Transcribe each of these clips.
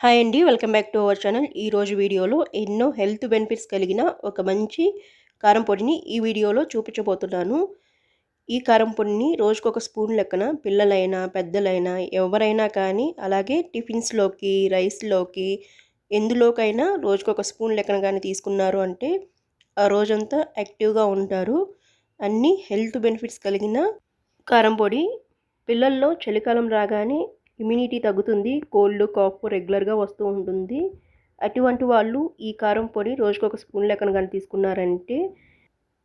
Hi అండి welcome back to our channel. ఈరోజు వీడియోలో ఎన్నో హెల్త్ బెనిఫిట్స్ కలిగిన ఒక మంచి కారం పొడిని ఈ వీడియోలో చూపించబోతున్నాను. ఈ కారం పొడిని రోజుకొక స్పూన్ లెక్కన పిల్లలైనా పెద్దలైనా ఎవరైనా కానీ అలాగే టిఫిన్స్లోకి రైస్లోకి ఎందులోకైనా రోజుకొక స్పూన్ లెక్కన కానీ తీసుకున్నారు అంటే ఆ రోజంతా యాక్టివ్గా ఉంటారు. అన్ని హెల్త్ బెనిఫిట్స్ కలిగిన కారం పొడి పిల్లల్లో చలికాలం రాగానే ఇమ్యూనిటీ తగ్గుతుంది కోల్డ్ కాఫ్ రెగ్యులర్గా వస్తూ ఉంటుంది. అటువంటి వాళ్ళు ఈ కారం పొడి రోజుకొక స్పూన్ లెక్కన కానీ తీసుకున్నారంటే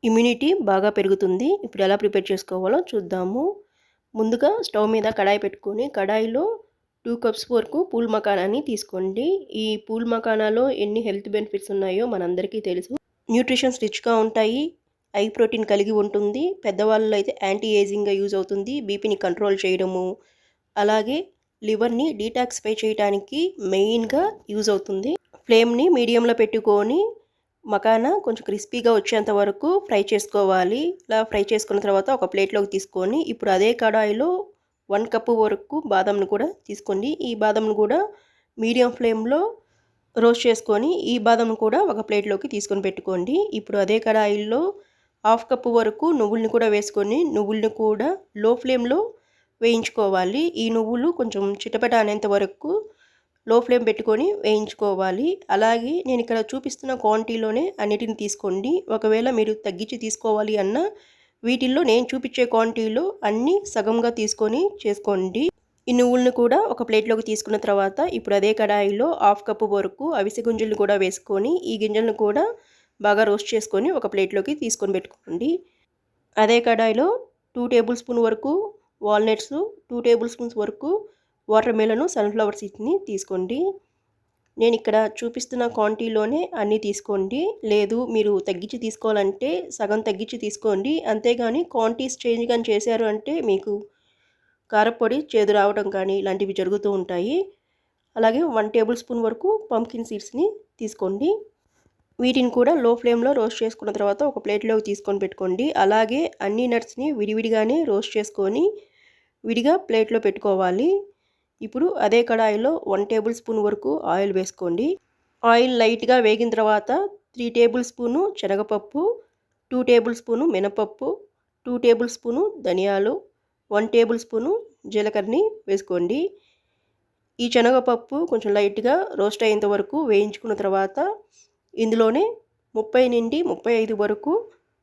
ఇమ్యూనిటీ బాగా పెరుగుతుంది. ఇప్పుడు ఎలా ప్రిపేర్ చేసుకోవాలో చూద్దాము. ముందుగా స్టవ్ మీద కడాయి పెట్టుకొని కడాయిలో టూ కప్స్ వరకు పూల్ మకానాన్ని తీసుకోండి. ఈ పూల్ మకానాలో ఎన్ని హెల్త్ బెనిఫిట్స్ ఉన్నాయో మనందరికీ తెలుసు. న్యూట్రిషన్స్ రిచ్గా ఉంటాయి. ఐ ప్రోటీన్ కలిగి ఉంటుంది. పెద్దవాళ్ళలో అయితే యాంటీ ఏజింగ్గా యూజ్ అవుతుంది. బీపీని కంట్రోల్ చేయడము. అలాగే లివర్ని డీటాక్సిఫై చేయడానికి మెయిన్గా యూజ్ అవుతుంది. ఫ్లేమ్ని మీడియంలో పెట్టుకొని మకానా కొంచెం క్రిస్పీగా వచ్చేంత వరకు ఫ్రై చేసుకోవాలి. ఇలా ఫ్రై చేసుకున్న తర్వాత ఒక ప్లేట్లోకి తీసుకొని ఇప్పుడు అదే కడాయిలో వన్ కప్పు వరకు బాదంను కూడా తీసుకోండి. ఈ బాదంను కూడా మీడియం ఫ్లేమ్లో రోస్ట్ చేసుకొని ఈ బాదంను కూడా ఒక ప్లేట్లోకి తీసుకొని పెట్టుకోండి. ఇప్పుడు అదే కడాయిల్లో హాఫ్ కప్పు వరకు నువ్వుల్ని కూడా వేసుకొని నువ్వుల్ని కూడా లో ఫ్లేమ్లో వేయించుకోవాలి. ఈ నువ్వులు కొంచెం చిటపట అనేంత వరకు లో ఫ్లేమ్ పెట్టుకొని వేయించుకోవాలి. అలాగే నేను ఇక్కడ చూపిస్తున్న క్వాంటిటీలోనే అన్నిటిని తీసుకోండి. ఒకవేళ మీరు తగ్గించి తీసుకోవాలి అన్న వీటిల్లో నేను చూపించే క్వాంటిటీలో అన్నీ సగంగా తీసుకొని చేసుకోండి. ఈ నువ్వులను కూడా ఒక ప్లేట్లోకి తీసుకున్న తర్వాత ఇప్పుడు అదే కడాయిలో హాఫ్ కప్పు వరకు అవిసె గింజలను కూడా వేసుకొని ఈ గింజలను కూడా బాగా రోస్ట్ చేసుకొని ఒక ప్లేట్లోకి తీసుకొని పెట్టుకోండి. అదే కడాయిలో టూ టేబుల్ స్పూన్ వరకు వాల్నట్స్ టూ టేబుల్ స్పూన్స్ వరకు వాటర్ మెలను సన్ఫ్లవర్ సీడ్స్ని తీసుకోండి. నేను ఇక్కడ చూపిస్తున్న క్వాంటిటీలోనే అన్నీ తీసుకోండి. లేదు మీరు తగ్గించి తీసుకోవాలంటే సగం తగ్గించి తీసుకోండి. అంతేగాని క్వాంటిటీస్ చేంజ్ కానీ చేశారు అంటే మీకు కారపొడి చేదు రావడం కానీ ఇలాంటివి జరుగుతూ ఉంటాయి. అలాగే వన్ టేబుల్ స్పూన్ వరకు పంకిన్ సీడ్స్ని తీసుకోండి. వీటిని కూడా లో ఫ్లేమ్లో రోస్ట్ చేసుకున్న తర్వాత ఒక ప్లేట్లోకి తీసుకొని పెట్టుకోండి. అలాగే అన్ని నట్స్ని విడివిడిగానే రోస్ట్ చేసుకొని విడిగా ప్లేట్లో పెట్టుకోవాలి. ఇప్పుడు అదే కడాయిలో వన్ టేబుల్ స్పూన్ వరకు ఆయిల్ వేసుకోండి. ఆయిల్ లైట్గా వేగిన తర్వాత త్రీ టేబుల్ స్పూను శనగపప్పు టూ టేబుల్ స్పూను మినపప్పు టూ టేబుల్ స్పూను ధనియాలు వన్ టేబుల్ స్పూను జీలకర్రని వేసుకోండి. ఈ శనగపప్పు కొంచెం లైట్గా రోస్ట్ అయ్యేంత వరకు వేయించుకున్న తర్వాత ఇందులోనే ముప్పై నుండి ముప్పై ఐదు వరకు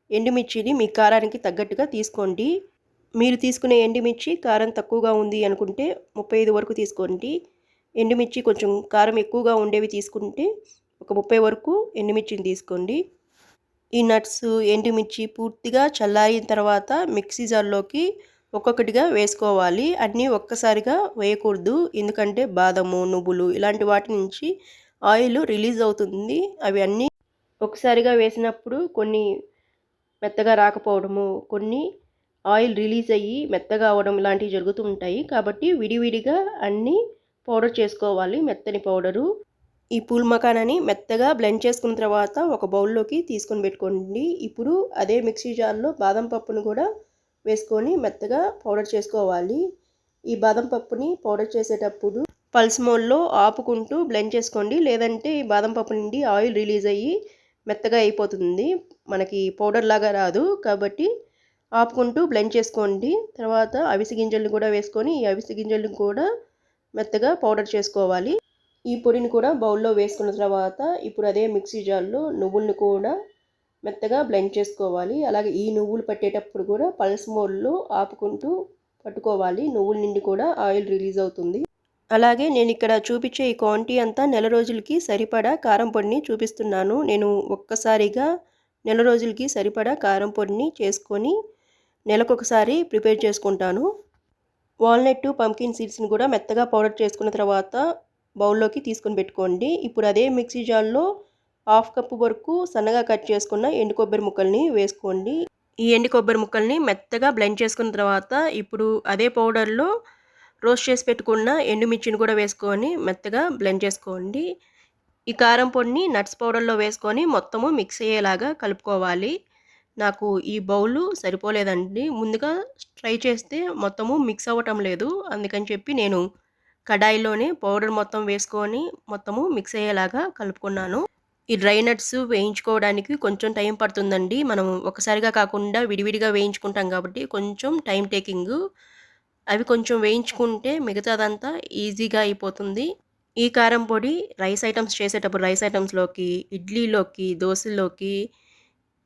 ఎండుమిర్చిని మీ కారానికి తగ్గట్టుగా తీసుకోండి. మీరు తీసుకునే ఎండుమిర్చి కారం తక్కువగా ఉంది అనుకుంటే ముప్పై ఐదు వరకు తీసుకోండి. ఎండుమిర్చి కొంచెం కారం ఎక్కువగా ఉండేవి తీసుకుంటే ఒక ముప్పై వరకు ఎండుమిర్చిని తీసుకోండి. ఈ నట్స్ ఎండుమిర్చి పూర్తిగా చల్లారిన తర్వాత మిక్సీ జార్లోకి ఒక్కొక్కటిగా వేసుకోవాలి. అన్నీ ఒక్కసారిగా వేయకూడదు. ఎందుకంటే బాదము నువ్వులు ఇలాంటి వాటి నుంచి ఆయిల్ రిలీజ్ అవుతుంది. అవి అన్నీ ఒకసారిగా వేసినప్పుడు కొన్ని మెత్తగా రాకపోవడము కొన్ని ఆయిల్ రిలీజ్ అయ్యి మెత్తగా అవడం ఇలాంటివి జరుగుతూ ఉంటాయి. కాబట్టి విడివిడిగా అన్నీ పౌడర్ చేసుకోవాలి. మెత్తని పౌడరు. ఈ పూల్ మకానాన్ని మెత్తగా బ్లెండ్ చేసుకున్న తర్వాత ఒక బౌల్లోకి తీసుకొని పెట్టుకోండి. ఇప్పుడు అదే మిక్సీ జార్లో బాదం పప్పును కూడా వేసుకొని మెత్తగా పౌడర్ చేసుకోవాలి. ఈ బాదం పప్పుని పౌడర్ చేసేటప్పుడు పల్స్ మోల్లో ఆపుకుంటూ బ్లెండ్ చేసుకోండి. లేదంటే ఈ బాదం పప్పు నుండి ఆయిల్ రిలీజ్ అయ్యి మెత్తగా అయిపోతుంది. మనకి పౌడర్ లాగా రాదు. కాబట్టి ఆపుకుంటూ బ్లెండ్ చేసుకోండి. తర్వాత అవిసి గింజలను కూడా వేసుకొని ఈ అవిసి గింజలను కూడా మెత్తగా పౌడర్ చేసుకోవాలి. ఈ పొడిని కూడా బౌల్లో వేసుకున్న తర్వాత ఇప్పుడు అదే మిక్సీ జార్లో నువ్వులను కూడా మెత్తగా బ్లెండ్ చేసుకోవాలి. అలాగే ఈ నువ్వులు పట్టేటప్పుడు కూడా పల్స్ మోడ్లో ఆపుకుంటూ పట్టుకోవాలి. నువ్వుల నుండి కూడా ఆయిల్ రిలీజ్ అవుతుంది. అలాగే నేను ఇక్కడ చూపించే ఈ క్వాంటిటీ అంతా నెల రోజులకి సరిపడా కారం పొడిని చూపిస్తున్నాను. నేను ఒక్కసారిగా నెల రోజులకి సరిపడా కారం పొడిని చేసుకొని నెలకొకసారి ప్రిపేర్ చేసుకుంటాను. వాల్నట్ పంకిన్ సీడ్స్ని కూడా మెత్తగా పౌడర్ చేసుకున్న తర్వాత బౌల్లోకి తీసుకొని పెట్టుకోండి. ఇప్పుడు అదే మిక్సీ జార్లో హాఫ్ కప్పు వరకు సన్నగా కట్ చేసుకున్న ఎండు కొబ్బరి ముక్కల్ని వేసుకోండి. ఈ ఎండు కొబ్బరి ముక్కల్ని మెత్తగా బ్లెండ్ చేసుకున్న తర్వాత ఇప్పుడు అదే పౌడర్లో రోస్ట్ చేసి పెట్టుకున్న ఎండుమిర్చిని కూడా వేసుకొని మెత్తగా బ్లెండ్ చేసుకోండి. ఈ కారం పొడిని నట్స్ పౌడర్లో వేసుకొని మొత్తము మిక్స్ అయ్యేలాగా కలుపుకోవాలి. నాకు ఈ బౌల్ సరిపోలేదండి. ముందుగా ట్రై చేస్తే మొత్తము మిక్స్ అవ్వటం లేదు. అందుకని చెప్పి నేను కడాయిలోనే పౌడర్ మొత్తం వేసుకొని మొత్తము మిక్స్ అయ్యేలాగా కలుపుకున్నాను. ఈ డ్రై నట్స్ వేయించుకోవడానికి కొంచెం టైం పడుతుందండి. మనం ఒకసారిగా కాకుండా విడివిడిగా వేయించుకుంటాం కాబట్టి కొంచెం టైం టేకింగ్. అవి కొంచెం వేయించుకుంటే మిగతాదంతా ఈజీగా అయిపోతుంది. ఈ కారం పొడి రైస్ ఐటమ్స్ చేసేటప్పుడు రైస్ ఐటమ్స్లోకి ఇడ్లీలోకి దోశలోకి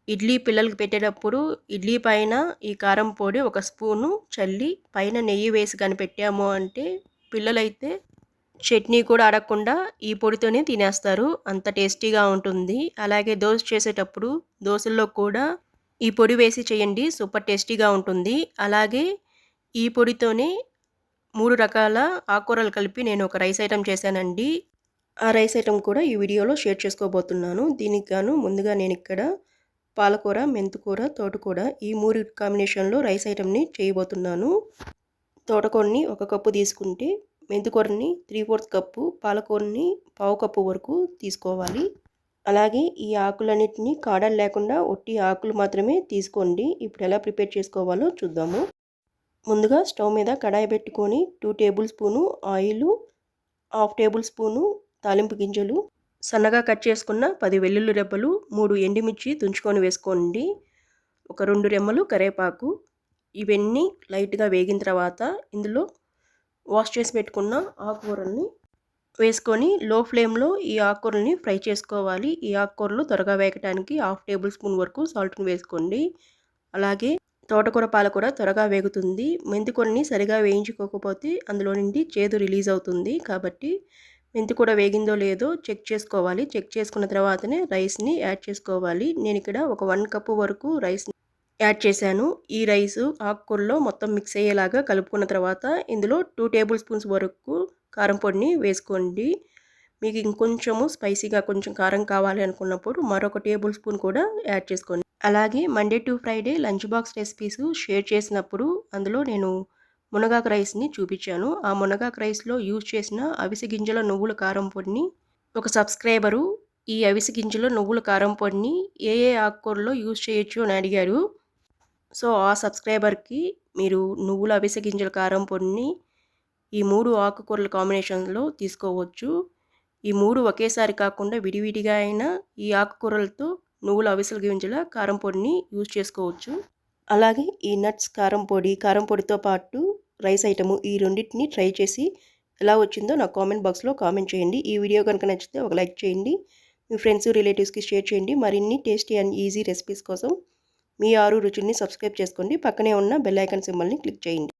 ఇడ్లీ పిల్లలకి పెట్టేటప్పుడు ఇడ్లీ పైన ఈ కారం పొడి ఒక స్పూను చల్లి పైన నెయ్యి వేసి కానీ పెట్టాము అంటే పిల్లలైతే చట్నీ కూడా అడగకుండా ఈ పొడితోనే తినేస్తారు. అంత టేస్టీగా ఉంటుంది. అలాగే దోశ చేసేటప్పుడు దోశల్లో కూడా ఈ పొడి వేసి చేయండి. సూపర్ టేస్టీగా ఉంటుంది. అలాగే ఈ పొడితోనే మూడు రకాల ఆకుకూరలు కలిపి నేను ఒక రైస్ ఐటెం చేశానండి. ఆ రైస్ ఐటెం కూడా ఈ వీడియోలో షేర్ చేసుకోబోతున్నాను. దీనికి గాను ముందుగా నేను ఇక్కడ పాలకూర మెంతుకూర తోటకూర ఈ మూడు కాంబినేషన్లో రైస్ ఐటెంని చేయబోతున్నాను. తోటకూరని ఒక కప్పు తీసుకుంటే మెంతుకూరని త్రీ ఫోర్త్ కప్పు పాలకూరని పావు కప్పు వరకు తీసుకోవాలి. అలాగే ఈ ఆకులన్నిటిని కాడలు లేకుండా ఒట్టి ఆకులు మాత్రమే తీసుకోండి. ఇప్పుడు ఎలా ప్రిపేర్ చేసుకోవాలో చూద్దాము. ముందుగా స్టవ్ మీద కడాయి పెట్టుకొని two tablespoon oil half tablespoon తాలింపు గింజలు సన్నగా కట్ చేసుకున్న పది వెల్లుల్లి రెబ్బలు మూడు ఎండుమిర్చి తుంచుకొని వేసుకోండి. ఒక రెండు రెమ్మలు కరేపాకు. ఇవన్నీ లైట్గా వేగిన తర్వాత ఇందులో వాష్ చేసి పెట్టుకున్న ఆకుకూరల్ని వేసుకొని లో ఫ్లేమ్లో ఈ ఆకుకూరల్ని ఫ్రై చేసుకోవాలి. ఈ ఆకుకూరలు త్వరగా వేగటానికి హాఫ్ టేబుల్ స్పూన్ వరకు సాల్ట్ని వేసుకోండి. అలాగే తోటకూర పాలకూర త్వరగా వేగుతుంది. మెంతికూరని సరిగా వేయించుకోకపోతే అందులో నుండి చేదు రిలీజ్ అవుతుంది కాబట్టి మెంతి కూడా వేగిందో లేదో చెక్ చేసుకోవాలి. చెక్ చేసుకున్న తర్వాతనే రైస్ని యాడ్ చేసుకోవాలి. నేను ఇక్కడ ఒక వన్ కప్పు వరకు రైస్ యాడ్ చేశాను. ఈ రైస్ ఆకుకూరలో మొత్తం మిక్స్ అయ్యేలాగా కలుపుకున్న తర్వాత ఇందులో టూ టేబుల్ స్పూన్స్ వరకు కారం పొడిని వేసుకోండి. మీకు ఇంకొంచెము స్పైసీగా కొంచెం కారం కావాలి అనుకున్నప్పుడు మరొక టేబుల్ స్పూన్ కూడా యాడ్ చేసుకోండి. అలాగే Monday to Friday lunch box recipes share చేసినప్పుడు అందులో నేను మునగాకు రైస్ని చూపించాను. ఆ మునగాకు రైస్లో యూజ్ చేసిన అవిసి గింజల నువ్వుల కారం పొడిని ఒక సబ్స్క్రైబరు ఈ అవిసి గింజల నువ్వుల కారం పొడిని ఏ ఏ ఆకుకూరలో యూజ్ చేయొచ్చు అని అడిగారు. సో ఆ సబ్స్క్రైబర్కి మీరు నువ్వుల అవిసె గింజల కారం పొడిని ఈ మూడు ఆకుకూరల కాంబినేషన్లో తీసుకోవచ్చు. ఈ మూడు ఒకేసారి కాకుండా విడివిడిగా అయినా ఈ ఆకుకూరలతో నువ్వుల అవిసెల గింజల కారం పొడిని యూజ్ చేసుకోవచ్చు. అలాగే ఈ నట్స్ కారం పొడి కారం పొడితో పాటు రైస్ ఐటము ఈ రెండింటిని ట్రై చేసి ఎలా వచ్చిందో నాకు కామెంట్ బాక్స్లో కామెంట్ చేయండి. ఈ వీడియో కనుక నచ్చితే ఒక లైక్ చేయండి. మీ ఫ్రెండ్స్ రిలేటివ్స్కి షేర్ చేయండి. మరిన్ని టేస్టీ అండ్ ఈజీ రెసిపీస్ కోసం మీ ఆరు రుచుల్ని సబ్స్క్రైబ్ చేసుకోండి. పక్కనే ఉన్న బెల్ ఐకాన్ సింబల్ని క్లిక్ చేయండి.